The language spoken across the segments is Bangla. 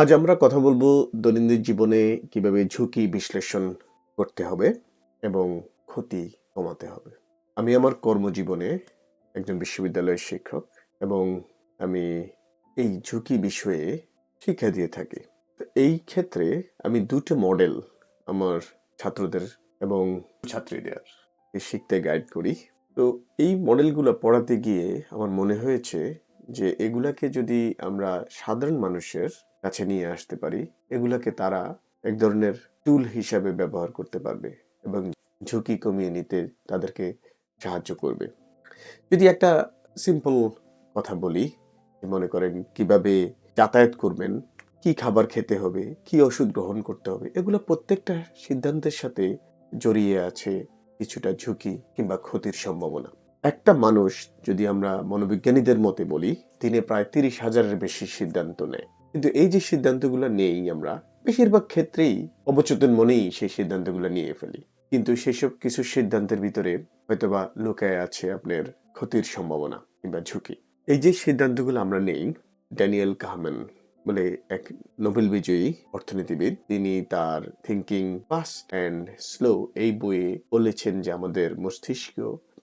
আজ আমরা কথা বলব দৈনন্দিন জীবনে কীভাবে ঝুঁকি বিশ্লেষণ করতে হবে এবং ক্ষতি কমাতে হবে। আমি আমার কর্মজীবনে একজন বিশ্ববিদ্যালয়ের শিক্ষক এবং আমি এই ঝুঁকি বিষয়ে শিক্ষা দিয়ে থাকি। এই ক্ষেত্রে আমি দুটো মডেল আমার ছাত্রদের এবং ছাত্রীদের শিখতে গাইড করি। তো এই মডেলগুলো পড়াতে গিয়ে আমার মনে হয়েছে যে এগুলাকে যদি আমরা সাধারণ মানুষের কাছে নিয়ে আসতে পারি। এগুলাকে তারা এক ধরনের টুল হিসাবে ব্যবহার করতে পারবে এবং ঝুঁকি কমিয়ে নিতে তাদেরকে সাহায্য করবে। যদি একটা সিম্পল কথা বলি মনে করেন কীভাবে যাতায়াত করবেন, কি খাবার খেতে হবে, কি ওষুধ গ্রহণ করতে হবে, এগুলো প্রত্যেকটা সিদ্ধান্তের সাথে জড়িয়ে আছে কিছুটা ঝুঁকি কিংবা ক্ষতির সম্ভাবনা। একটা মানুষ যদি আমরা মনোবিজ্ঞানীদের মতে বলি, দিনে প্রায় তিরিশ হাজারের বেশি সিদ্ধান্ত নেয়। কিন্তু এই যে সিদ্ধান্তগুলো নেই আমরা, বেশিরভাগ ক্ষেত্রেই অবচেতন মনেই সেই সিদ্ধান্তগুলো নিয়ে ফেলি। কিন্তু সেসব কিছু সিদ্ধান্তের ভিতরে হয়তোবা লুকায় আছে আপনার ক্ষতির সম্ভাবনা কিংবা ঝুঁকি। এই যে সিদ্ধান্তগুলো আমরা নেই, ড্যানিয়েল কাহম্যান বলে এক নোবেল বিজয়ী অর্থনীতিবিদ, তিনি তার থিঙ্কিং ফাস্ট অ্যান্ড স্লো এই বইয়ে বলেছেন যে আমাদের মস্তিষ্ক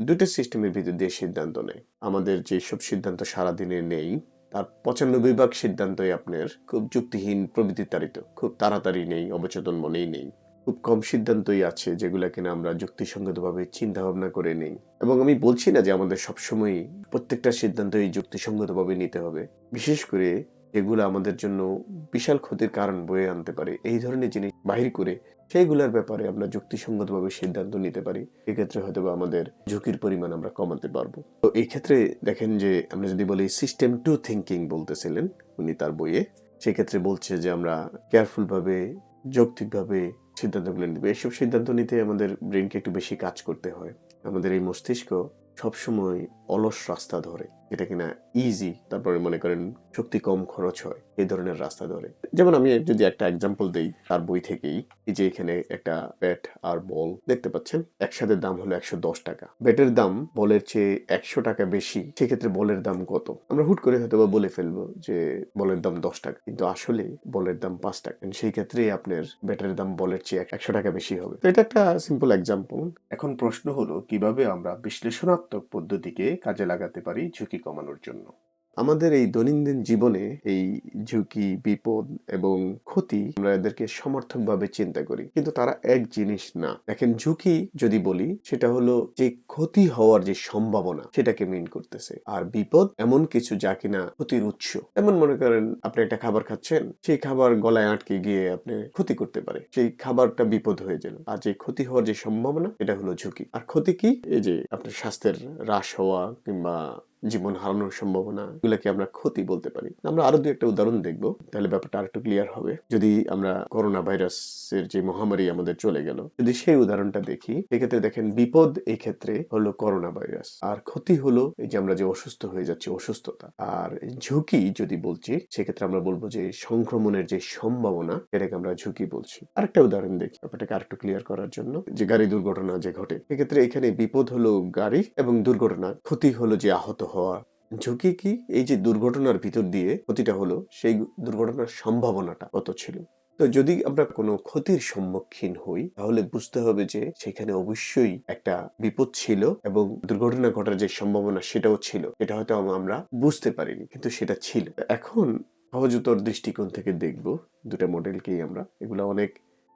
দুটো সিস্টেমের ভিতর দিয়ে সিদ্ধান্ত নেয়। আমাদের যে সব সিদ্ধান্ত সারাদিনে নেই তার পঁচানব্বই ভাগ সিদ্ধান্তই আপনার খুব যুক্তিহীন প্রবৃত্তিতাড়িত খুব তাড়াতাড়ি নেই, অবচেতন মনেই নেই। খুব কম সিদ্ধান্তই আছে যেগুলা কিনা আমরা যুক্তিসঙ্গতভাবে চিন্তাভাবনা করে নেই। এবং আমি বলছি না যে আমাদের সবসময় প্রত্যেকটা সিদ্ধান্তই যুক্তিসঙ্গতভাবে নিতে হবে। বিশেষ করে যেগুলো আমাদের জন্য বিশাল ক্ষতির কারণ বয়ে আনতে পারে। এই ধরনের জিনিস বাহির করে সেইগুলোর ব্যাপারে আমরা যুক্তিসঙ্গতভাবে সিদ্ধান্ত নিতে পারি। এক্ষেত্রে হয়তো বা আমাদের ঝুঁকির পরিমাণ আমরা কমাতে পারব। তো এই ক্ষেত্রে দেখেন যে, আমরা যদি বলি সিস্টেম টু থিঙ্কিং বলতেছিলেন উনি তার বইয়ে, সেক্ষেত্রে বলছে যে আমরা কেয়ারফুল ভাবে যৌক্তিকভাবে সিদ্ধান্তগুলো নিতে এইসব সিদ্ধান্ত নিতে আমাদের ব্রেনকে একটু বেশি কাজ করতে হয়। আমাদের এই মস্তিষ্ক সবসময় অলস রাস্তা ধরে। যেটা কিনা ইজি তারপরে মনে করেন শক্তি কম খরচ হয় এই ধরনের রাস্তা ধরে। যেমন আমি যদি একটা এক্সাম্পল দেই তার বই থেকেই, এই যে এখানে একটা ব্যাট আর বল দেখতে পাচ্ছেন? একসাথে দাম হলো একশো দশ টাকা। ব্যাটের দাম বলের চেয়ে একশো টাকা বেশি, সেক্ষেত্রে বলের দাম কত? আমরা হুট করে হয়তো বা বলে ফেলব যে বলের দাম দশ টাকা, কিন্তু আসলে বলের দাম পাঁচ টাকা। সেই ক্ষেত্রে আপনার ব্যাটের দাম বলের চেয়ে একশো টাকা বেশি হবে। তো এটা একটা সিম্পল এক্সাম্পল এখন প্রশ্ন হলো, কীভাবে আমরা বিশ্লেষণাত্মক পদ্ধতিকে কাজে লাগাতে পারি ঝুঁকি কমানোর জন্য। আমাদের এই দৈনন্দিন জীবনে এই ঝুঁকি, বিপদ এবং ক্ষতি আমরা এদেরকে সমর্থকভাবে চিন্তা করি। কিন্তু তারা এক জিনিস না। দেখেন, ঝুঁকি যদি বলি, সেটা হলো যে ক্ষতি হওয়ার যে সম্ভাবনা, সেটাকে মিন করতেছে। আর বিপদ এমন কিছু যা কিনা ক্ষতির উৎস। এমন মনে করেন, আপনি একটা খাবার খাচ্ছেন, সেই খাবার গলায় আটকে গিয়ে আপনি ক্ষতি করতে পারে। সেই খাবারটা বিপদ হয়ে গেল। আর যে ক্ষতি হওয়ার যে সম্ভাবনা এটা হলো ঝুঁকি। আর ক্ষতি কি? এই যে আপনার স্বাস্থ্যের হ্রাস হওয়া কিংবা জীবন হারানোর সম্ভাবনা, এগুলাকে আমরা ক্ষতি বলতে পারি। আমরা আরও দু একটা উদাহরণ দেখব, তাহলে ব্যাপারটা আরেকটু ক্লিয়ার হবে। যদি আমরা করোনা ভাইরাসের যে মহামারী আমাদের চলে গেল, যদি সেই উদাহরণটা দেখি, সেক্ষেত্রে দেখেন বিপদ এই ক্ষেত্রে হলো করোনা ভাইরাস, আর ক্ষতি হলো এই যে আমরা যে অসুস্থ হয়ে যাচ্ছি, অসুস্থতা। আর ঝুঁকি যদি বলছি, সেক্ষেত্রে আমরা বলব যে সংক্রমণের যে সম্ভাবনা এটাকে আমরা ঝুঁকি বলছি। আরেকটা উদাহরণ দেখি, ব্যাপারটাকে আরেকটু ক্লিয়ার করার জন্য, যে গাড়ি দুর্ঘটনা যে ঘটে, সেক্ষেত্রে এখানে বিপদ হলো গাড়ি এবং দুর্ঘটনা, ক্ষতি হলো যে আহত হওয়া ঝুঁকি কি? এই যে দুর্ঘটনার ভিতর দিয়ে ক্ষতিটা হলো, সেই দুর্ঘটনার সম্ভাবনাটা কত ছিল? তো যদি আমরা কোনো ক্ষতির সম্মুখীন হই, তাহলে বুঝতে হবে যে সেখানে অবশ্যই একটা বিপদ ছিল এবং দুর্ঘটনা ঘটার যে সম্ভাবনা সেটাও ছিল। এটা হয়তো আমরা বুঝতে পারিনি, কিন্তু সেটা ছিল। এখন সহজতর দৃষ্টিকোণ থেকে দেখব, দুটা মডেলকেই আমরা। এগুলো অনেক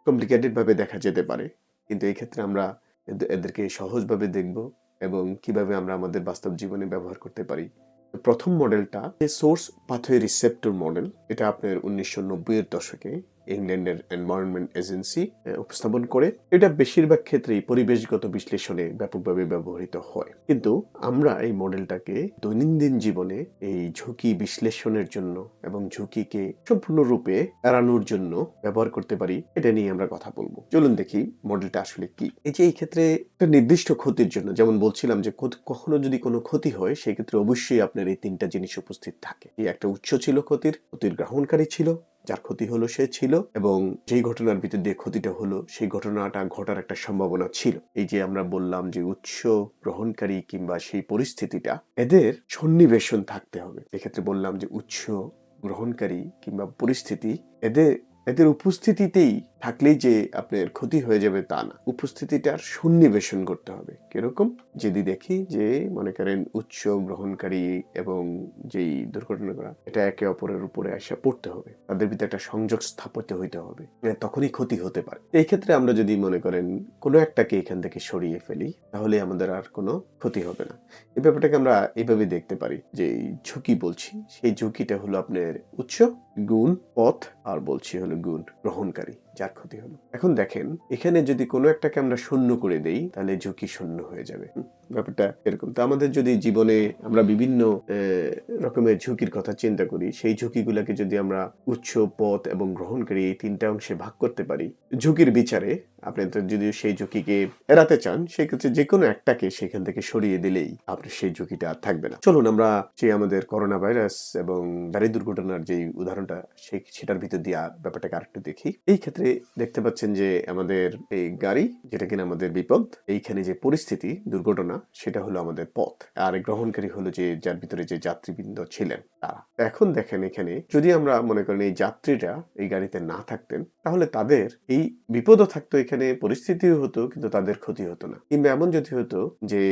কমপ্লিকেটেড ভাবে দেখা যেতে পারে, কিন্তু এই ক্ষেত্রে আমরা এদেরকে সহজভাবে দেখব। এবং কীভাবে আমরা আমাদের বাস্তব জীবনে ব্যবহার করতে পারি। প্রথম মডেলটা সোর্স পাথওয়ে রিসেপ্টর মডেল এটা আপনার উনিশশো নব্বইয়ের দশকে। ইংল্যান্ডের এনভায়রনমেন্ট এজেন্সি উপস্থাপন করে, এটা বেশিরভাগ ক্ষেত্রেই পরিবেশগত বিশ্লেষণে ব্যাপকভাবে ব্যবহৃত হয়। কিন্তু আমরা এই মডেলটাকে দৈনন্দিন জীবনে এই ঝুঁকি বিশ্লেষণের জন্য এবং ঝুঁকিকে সম্পূর্ণরূপে এড়ানোর জন্য ব্যবহার করতে পারি, এটা নিয়ে আমরা কথা বলব। চলুন দেখি মডেলটা আসলে কি। এই যে এই ক্ষেত্রে একটা নির্দিষ্ট ক্ষতির জন্য, যেমন বলছিলাম যে কখনো যদি কোনো ক্ষতি হয় সেই ক্ষেত্রে অবশ্যই আপনার এই তিনটা জিনিস উপস্থিত থাকে। একটা উৎস ছিল ক্ষতির ক্ষতির গ্রহণকারী ছিল যার ক্ষতি হলো সে ছিল এবং যেই ঘটনার ভিতর দিয়ে ক্ষতিটা হলো, সেই ঘটনাটা ঘটার একটা সম্ভাবনা ছিল। এই যে আমরা বললাম যে উৎস গ্রহণকারী কিংবা সেই পরিস্থিতিটা, এদের সন্নিবেশন থাকতে হবে। এক্ষেত্রে বললাম যে উৎস গ্রহণকারী কিংবা পরিস্থিতি, এদের এদের উপস্থিতিতেই থাকলেই যে আপনার ক্ষতি হয়ে যাবে তা না। উপস্থিতিটার সন্নিবেশন করতে হবে। কীরকম? যদি দেখি যে, মনে করেন উচ্চ গ্রহণকারী এবং যেই দুর্ঘটনা করা এটা একে অপরের উপরে আসা পড়তে হবে। তাদের ভিতরে একটা সংযোগ স্থাপিত হইতে হবে। তখনই ক্ষতি হতে পারে। এই ক্ষেত্রে আমরা যদি মনে করেন কোনো একটাকে এখান থেকে সরিয়ে ফেলি, তাহলে আমাদের আর কোনো ক্ষতি হবে না। এই ব্যাপারটাকে আমরা এইভাবে দেখতে পারি যে ঝুঁকি বলছি। সেই ঝুঁকিটা হলো আপনার উৎস গুণ পথ, আর বলছি হলো গুণ গ্রহণকারী। যার ক্ষতি হলো। এখন দেখেন, এখানে যদি কোনো একটাকে আমরা শূন্য করে দেই, তাহলে ঝুঁকি শূন্য হয়ে যাবে। ব্যাপারটা এরকম। তো আমাদের যদি জীবনে আমরা বিভিন্ন রকমের ঝুঁকির কথা চিন্তা করি, সেই ঝুঁকিগুলোকে যদি আমরা উৎস পথ এবং গ্রহণকারী এই তিনটা অংশে ভাগ করতে পারি, ঝুঁকির বিচারে আপনি তো যদি সেই ঝুঁকিকে এড়াতে চান সেক্ষেত্রে যে কোনো একটাকে সেখান থেকে সরিয়ে দিলেই আপনার সেই ঝুঁকিটা আর থাকবে না। চলুন আমরা যে আমাদের করোনা ভাইরাস এবং গাড়ি দুর্ঘটনার যে উদাহরণটা, সেই সেটার ভিতর দিয়ে ব্যাপারটাকে আরেকটু দেখি। এই ক্ষেত্রে দেখতে পাচ্ছেন যে আমাদের এই গাড়ি, যেটা কিনা আমাদের বিপদ, এইখানে যে পরিস্থিতি, দুর্ঘটনা, সেটা হলো আমাদের পথ। আর গ্রহণকারী হলো যে, যার ভিতরে যে যাত্রীবৃন্দ ছিলেন তারা। এখন দেখেন এখানে, যদি আমরা মনে করেন এই যাত্রীরা এই গাড়িতে না থাকতেন, তাহলে তাদের এই বিপদও থাকতো এখানে, পরিস্থিতিও হতো, কিন্তু তাদের ক্ষতি হতো না। কিংবা এমন যদি হতো যে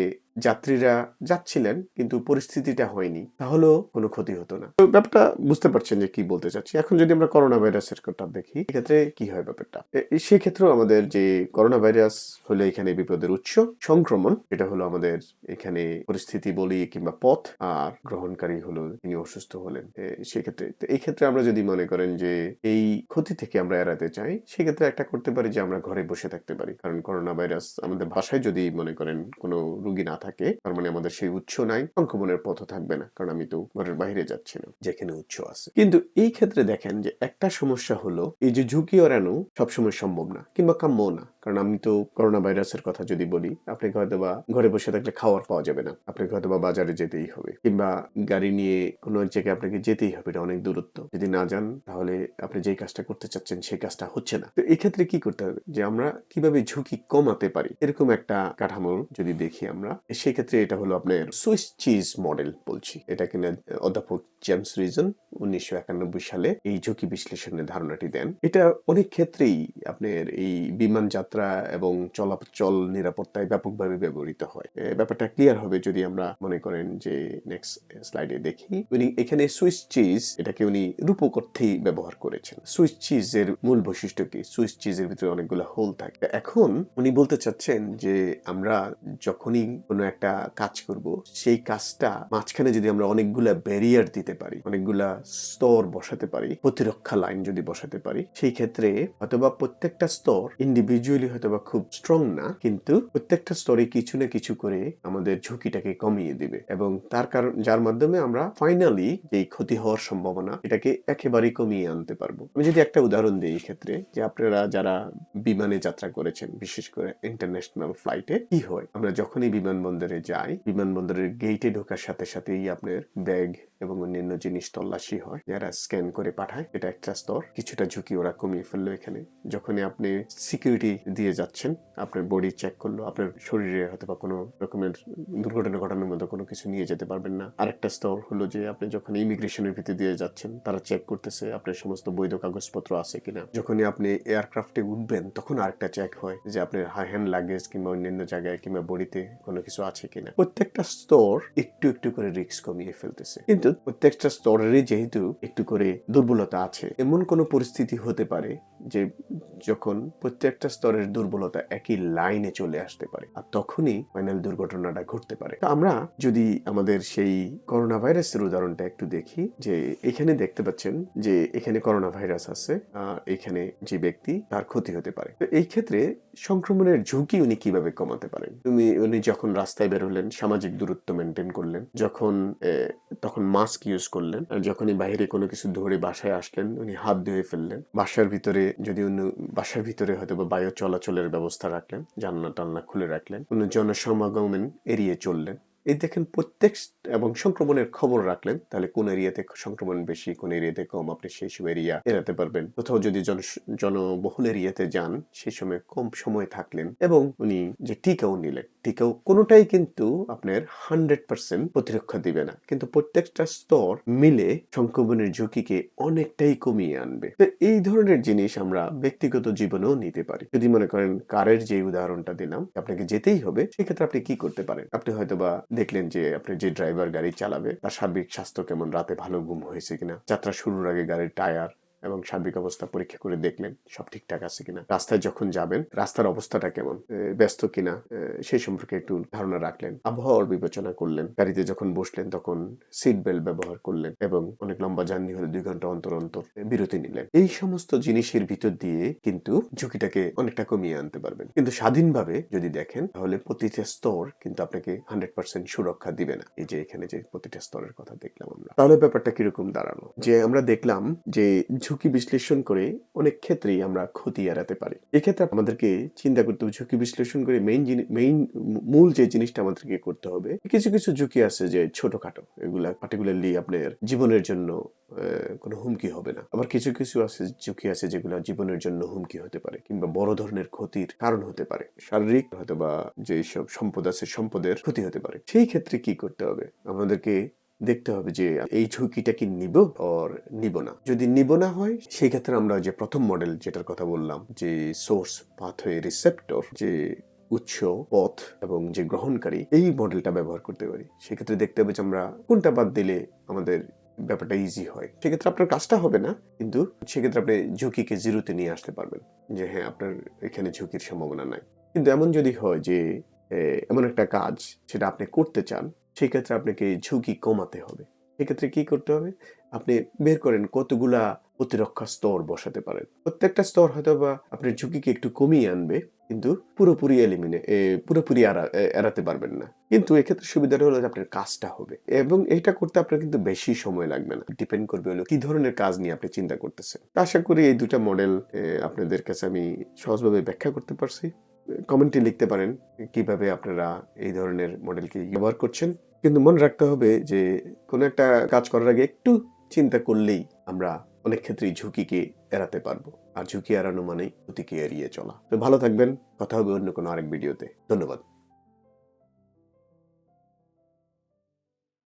যাত্রীরা যাচ্ছিলেন, কিন্তু পরিস্থিতিটা হয়নি। তাহলেও কোনো ক্ষতি হতো না। তো ব্যাপারটা বুঝতে পারছেন যে কি বলতে চাচ্ছি। এখন যদি আমরা করোনা ভাইরাসের কথা দেখি, এক্ষেত্রে কি হয় ব্যাপারটা? সেক্ষেত্রেও আমাদের যে করোনা ভাইরাস হলো এখানে বিপদের উৎস, সংক্রমণ এটা হলো আমাদের এখানে পরিস্থিতি বলি কিংবা পথ, আর গ্রহণকারী হলো তিনি অসুস্থ হলেন। সেক্ষেত্রে, তো এই ক্ষেত্রে আমরা যদি মনে করেন যে এই ক্ষতি থেকে আমরা এড়াতে চাই, সেক্ষেত্রে একটা করতে পারি যে আমরা ঘরে বসে থাকতে পারি। কারণ করোনা ভাইরাস আমাদের ভাষায় যদি মনে করেন কোনো রুগী না থাকে তার মানে আমাদের সেই উৎস নাই সংক্রমণের পথও থাকবে না, কারণ আমি তো ঘরের বাইরে যাচ্ছি না, যেখানে উৎস আছে। কিন্তু এই ক্ষেত্রে দেখেন যে একটা সমস্যা হলো, এই যে ঝুঁকি এড়ানো সবসময় সম্ভব না, কিংবা কাম্য না, কারণ আমি তো করোনা ভাইরাসের কথা যদি বলি, আপনাকে হয়তো বা ঘরে বসে থাকলে খাওয়ার পাওয়া যাবে না, আপনাকে হয়তো বা বাজারে যেতেই হবে, কিংবা গাড়ি নিয়ে কোনো এক জায়গায় আপনাকে যেতেই হবে, এটা অনেক দূরত্ব। যদি না যান, তাহলে আপনি যেই কাজটা করতে চাচ্ছেন, সেই কাজটা হচ্ছে না। তো এক্ষেত্রে কি করতে হবে? যে আমরা কীভাবে ঝুঁকি কমাতে পারি? এরকম একটা কাঠামো যদি দেখি আমরা সেক্ষেত্রে এটা হলো আপনার সুইস চিজ মডেল বলছি। এটা কিনা অধ্যাপক জেমস রিজন উনিশশো একানব্বই সালে এই ঝুঁকি বিশ্লেষণের ধারণাটি দেন। এটা অনেক ক্ষেত্রেই আপনার এই বিমান যাত্রা এবং চলাচল নিরাপত্তায় ব্যাপকভাবে ব্যবহৃত হয়। ব্যাপারটা ক্লিয়ার হবে যদি আমরা মনে করেন যে নেক্সট স্লাইডে দেখি। উনি এখানে সুইস চিজ এটাকে উনি রূপক অর্থেই ব্যবহার করেছেন। সুইস চিজের মূল বৈশিষ্ট্য কি? সুইস চিজের ভিতরে অনেকগুলো হোল থাকে। এখন উনি বলতে চাচ্ছেন যে আমরা যখনই কোনো একটা কাজ করব, সেই কাজটা মাঝখানে যদি আমরা অনেকগুলা ব্যারিয়ার দিতে পারি, অনেকগুলা স্তর বসাতে পারি, প্রতিরক্ষা লাইন যদি বসাতে পারি, সেই ক্ষেত্রে হয়তোবা প্রত্যেকটা স্তর ইন্ডিভিজুয়ালি হয়তোবা খুব স্ট্রং না, কিন্তু প্রত্যেকটা স্তরে কিছু না কিছু করে আমাদের ঝুঁকিটাকে কমিয়ে দিবে এবং তার কারণ, যার মাধ্যমে আমরা ফাইনালি যে ক্ষতি হওয়ার সম্ভাবনা, এটাকে একেবারেই কমিয়ে আনতে পারব। আমি যদি একটা উদাহরণ দিই এই ক্ষেত্রে, যে আপনারা যারা বিমানে যাত্রা করেছেন, বিশেষ করে ইন্টারন্যাশনাল ফ্লাইটে কি হয়? আমরা যখনই বিমানবন্দরে যাই, বিমানবন্দরের গেটে ঢোকার সাথে সাথেই আপনার ব্যাগ এবং অন্যান্য জিনিস তল্লাশি হয়, যারা স্ক্যান করে পাঠায়, এটা একটা স্তর। কিছুটা ঝুঁকি ওরা কমিয়ে ফেলল এখানে। যখনই আপনি সিকিউরিটি দিয়ে যাচ্ছেন, আপনার বডি চেক করল, আপনার শরীরে হয়তো বা কোনো রকমের দুর্ঘটনা ঘটানোর মতো কোনো কিছু নিয়ে যেতে পারবেন না। আরেকটা স্তর হলো যে, আপনি যখন ইমিগ্রেশনের ভিতরে দিয়ে যাচ্ছেন, তারা চেক করতেছে আপনার সমস্ত বৈধ কাগজপত্র আছে কিনা। যখনই আপনি এয়ারক্রাফটে উঠবেন, তখন আরেকটা চেক হয় যে, আপনার হ্যান্ড লাগেজ কিংবা অন্যান্য জায়গায় কিংবা বডিতে কোনো কিছু আছে কিনা। প্রত্যেকটা স্তর একটু একটু করে রিস্ক কমিয়ে ফেলতেছে। কিন্তু প্রত্যেকটা স্তরেরই যেহেতু একটু করে দুর্বলতা আছে, এমন কোনো পরিস্থিতি হতে পারে যে যখন প্রত্যেকটা স্তরের দুর্বলতা একই লাইনে চলে আসতে পারে আর তখনই ফাইনাল দুর্ঘটনাটা ঘটতে পারে। আমরা যদি আমাদের সেই করোনা ভাইরাসের উদাহরণটা একটু দেখি, যে এখানে দেখতে পাচ্ছেন যে এখানে করোনা ভাইরাস আছে এখানে যে ব্যক্তি তার ক্ষতি হতে পারে। তো এই ক্ষেত্রে সংক্রমণের ঝুঁকি উনি কীভাবে কমাতে পারেন? তুমি উনি যখন রাস্তায় বেরোলেন সামাজিক দূরত্ব মেনটেন করলেন, যখন তখন মাস্ক ইউজ করলেন, আর যখনই বাইরে কোনো কিছু ধরে বাসায় আসলেন, উনি হাত ধুয়ে ফেললেন। বাসার ভিতরে, যদি উনি, বাসার ভিতরে হয়তো বা বায়ু চলাচলের ব্যবস্থা রাখলেন জানলা টান্না খুলে রাখলেন, উনি জনসমাগমন এড়িয়ে চললেন। এই দেখেন প্রত্যেক এবং সংক্রমণের খবর রাখলেন, তাহলে কোন এরিয়াতে সংক্রমণ বেশি, কোন এরিয়াতে কম, আপনি সেই সব এরিয়া এড়াতে পারবেন। কোথাও যদি জন, জনবহুল এরিয়াতে যান সেই সময় কম সময় থাকলেন এবং উনি যে টিকাও নিলেন, টিকাও কোনোটাই কিন্তু আপনার হান্ড্রেড পার্সেন্ট প্রতিরক্ষা দিবে না। কিন্তু প্রত্যেকটা স্তর মিলে সংক্রমণের ঝুঁকিকে অনেকটাই কমিয়ে আনবে। তো এই ধরনের জিনিস আমরা ব্যক্তিগত জীবনেও নিতে পারি। যদি মনে করেন কারের যে উদাহরণটা দিলাম, আপনাকে যেতেই হবে, সেক্ষেত্রে আপনি কি করতে পারেন? আপনি হয়তো বা দেখলেন যে আপনি যে ড্রাইভার গাড়ি চালাবে, তার সার্বিক স্বাস্থ্য কেমন? রাতে ভালো ঘুম হয়েছে কিনা? যাত্রা শুরুর আগে গাড়ির টায়ার এবং সার্বিক অবস্থা পরীক্ষা করে দেখলেন সব ঠিকঠাক আছে কিনা। রাস্তায় যখন যাবেন, রাস্তার অবস্থাটা কেমন? ব্যস্ত কিনা? সেই সম্পর্কে একটু ধারণা রাখলেন। আবহাওয়ার বিবেচনা করলেন। গাড়িতে যখন বসলেন, তখন সিট বেল্ট ব্যবহার করলেন এবং অনেক লম্বা জার্নি হলে দুই ঘণ্টা অন্তর অন্তর বিরতি নিলেন। এই সমস্ত জিনিসের ভিতর দিয়ে কিন্তু ঝুঁকিটাকে অনেকটা কমিয়ে আনতে পারবেন। কিন্তু স্বাধীনভাবে যদি দেখেন, তাহলে প্রতিটা স্তর কিন্তু আপনাকে হান্ড্রেড পার্সেন্ট সুরক্ষা দিবে না। এই যে এখানে যে প্রতিটা স্তরের কথা দেখলাম আমরা। তাহলে ব্যাপারটা কীরকম দাঁড়াল? যে আমরা দেখলাম যে ঝুঁকি বিশ্লেষণ করে অনেক ক্ষেত্রেই আমরা ক্ষতি এড়াতে পারি। এক্ষেত্রে আমাদেরকে চিন্তা করতে হবে, ঝুঁকি বিশ্লেষণ করে মেইন মেইন মূল যে জিনিসটা আমাদেরকে করতে হবে, কিছু কিছু ঝুঁকি আছে যে ছোটখাটো, এগুলা পার্টিকুলারলি আপনার জীবনের জন্য কোনো হুমকি হবে না। আবার কিছু কিছু আছে ঝুঁকি আছে যেগুলো জীবনের জন্য হুমকি হতে পারে কিংবা বড় ধরনের ক্ষতির কারণ হতে পারে। শারীরিক হয়তো বা যেসব সম্পদ আছে, সম্পদের ক্ষতি হতে পারে। সেই ক্ষেত্রে কি করতে হবে? আমাদেরকে দেখতে হবে যে এই ঝুঁকিটা কি নিব আর নিব না। যদি নিব না হয় সেই ক্ষেত্রে আমরা যে প্রথম মডেল যেটার কথা বললাম, যে সোর্স পাথওয়ে রিসেপ্টর যে উৎস, পথ এবং যে গ্রহণকারী, এই মডেলটা ব্যবহার করতে পারি। সেক্ষেত্রে দেখতে হবে যে আমরা কোনটা বাদ দিলে আমাদের ব্যাপারটা ইজি হয়। সেক্ষেত্রে আপনার কাজটা হবে না, কিন্তু সেক্ষেত্রে আপনি ঝুঁকিকে জিরোতে নিয়ে আসতে পারবেন। যে হ্যাঁ আপনার এখানে ঝুঁকির সম্ভাবনা নাই। কিন্তু এমন যদি হয় যে এমন একটা কাজ সেটা আপনি করতে চান সেই ক্ষেত্রে আপনাকে ঝুঁকি কমাতে হবে। সেক্ষেত্রে কি করতে হবে? আপনি বের করেন কতগুলা প্রতিরক্ষা স্তর বসাতে পারেন। প্রত্যেকটা স্তর হয়তো বা আপনার ঝুঁকিকে একটু কমিয়ে আনবে, কিন্তু পুরোপুরি এলিমিনে পুরোপুরি এড়া- এড়াতে পারবেন না। কিন্তু এক্ষেত্রে সুবিধাটা হলো আপনার কাজটা হবে এবং এটা করতে আপনার কিন্তু বেশি সময় লাগবে না। ডিপেন্ড করবে হলো কি ধরনের কাজ নিয়ে আপনি চিন্তা করতেছেন। আশা করি এই দুটা মডেল আপনাদের কাছে আমি সহজভাবে ব্যাখ্যা করতে পারছি। কমেন্টে লিখতে পারেন কীভাবে আপনারা এই ধরনের মডেলকে ব্যবহার করছেন। কিন্তু মনে রাখতে হবে যে, কোনো একটা কাজ করার আগে একটু চিন্তা করলেই আমরা অনেক ক্ষেত্রেই ঝুঁকিকে এড়াতে পারব। আর ঝুঁকি এড়ানো মানেই ক্ষতিকে এড়িয়ে চলা। তো ভালো থাকবেন। কথা হবে অন্য কোনো আরেক ভিডিওতে। ধন্যবাদ।